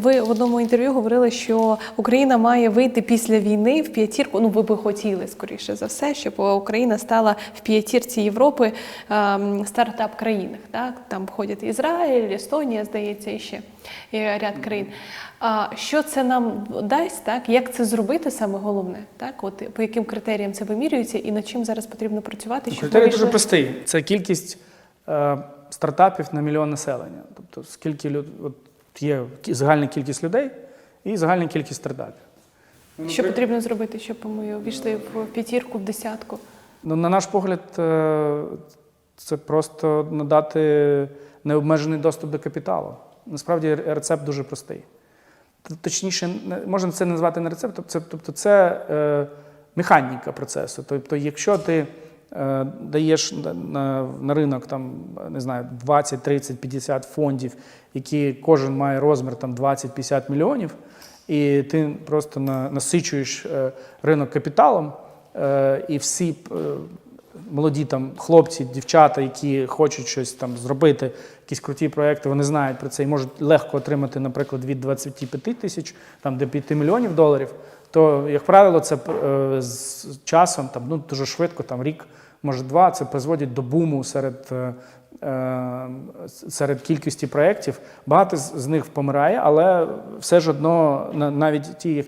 Ви в одному інтерв'ю говорили, що Україна має вийти після війни в п'ятірку. Ну, ви би хотіли скоріше за все, щоб Україна стала в п'ятірці Європи ем, стартап країнах. Так там входять Ізраїль, Естонія, здається, і ще і ряд країн. А що це нам дасть? Так як це зробити саме головне? Так, от по яким критеріям це вимірюється, і над чим зараз потрібно працювати? щоб Критерій дуже простий. Це кількість е, стартапів на мільйон населення. Тобто, скільки люд, от є загальна кількість людей і загальна кількість стартапів. Що потрібно зробити, щоб ми увійшли в п'ятірку, в десятку? Ну, на наш погляд, е, це просто надати необмежений доступ до капіталу. Насправді рецепт дуже простий. Точніше, можна це назвати не рецептом, це, тобто це е, механіка процесу. Тобто, якщо ти даєш на, ринок там, не знаю, 20, 30, 50 фондів, які кожен має розмір там 20-50 мільйонів, і ти просто на, насичуєш е, ринок капіталом, е, і всі е, молоді там хлопці, дівчата, які хочуть щось там зробити, якісь круті проекти, вони знають про це і можуть легко отримати, наприклад, від 25 тисяч там до 5 мільйонів доларів. То, як правило, це е, з часом там ну дуже швидко, там рік, може два, це призводить до буму серед. е, е, Серед кількості проєктів багато з них помирає, але все ж одно навіть ті,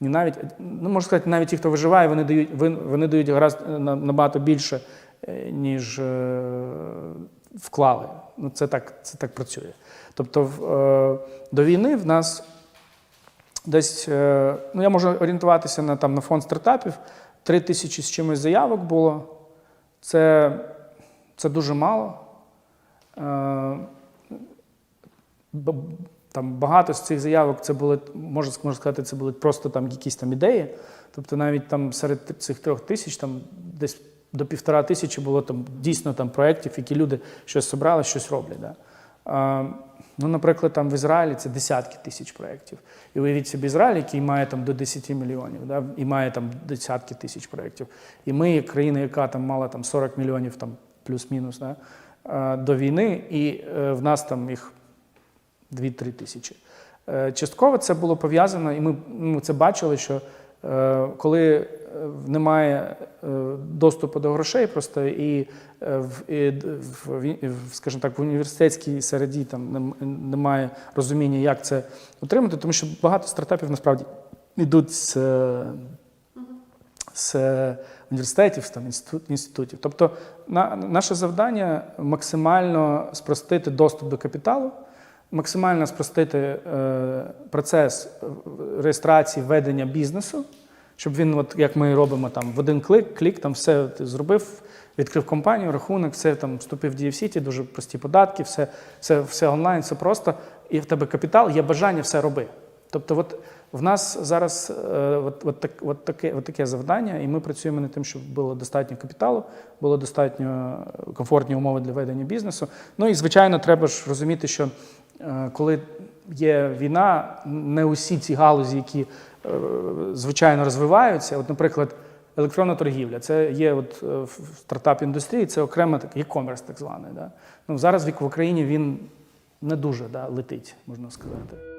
не навіть, ну можна сказати, навіть ті, хто виживає, вони дають, вони дають гаразд е, на- набагато більше, ніж вклали. Ну, це так, це так працює. Тобто, до війни в нас десь, ну я можу орієнтуватися на, там, на фонд стартапів, три тисячі з чимось заявок було. Це, це дуже мало. Е, там багато з цих заявок це були, можна, сказати, це були просто там якісь там ідеї. Тобто навіть там серед цих трьох тисяч, там десь до півтора тисячі було там дійсно там проєктів, які люди щось зібрали, щось роблять. Да? А, ну, наприклад, там в Ізраїлі це десятки тисяч проєктів. І уявіть собі Ізраїль, який має там до 10 мільйонів, да? і має там десятки тисяч проєктів. І ми, як країна, яка там мала там 40 мільйонів там, плюс-мінус да? до війни, і е, в нас там їх 2-3 тисячі. Е, Частково це було пов'язано, і ми, ми це бачили, що е, коли е, немає е, доступу до грошей, просто і, е, в, і в, скажімо так, в університетській середі там немає розуміння, як це отримати, тому що багато стартапів насправді йдуть з, з університетів, там, інститутів. Тобто на, наше завдання максимально спростити доступ до капіталу, максимально спростити е, процес е, реєстрації ведення бізнесу, щоб він, от як ми робимо там в один клик, клік, там все ти зробив, відкрив компанію, рахунок, все там вступив в DFCT, дуже прості податки, все, все, все онлайн, все просто. І в тебе капітал, є бажання все роби. Тобто, от в нас зараз е, от, от, так, от, таке, от таке завдання, і ми працюємо над тим, щоб було достатньо капіталу, було достатньо комфортні умови для ведення бізнесу. Ну і звичайно, треба ж розуміти, що е, коли є війна, не усі ці галузі, які е, звичайно розвиваються, от, наприклад, електронна торгівля, це є от е, в стартап індустрії, це окремо так, e-commerce так званий. Да? Ну, зараз в Україні він не дуже да, летить, можна сказати.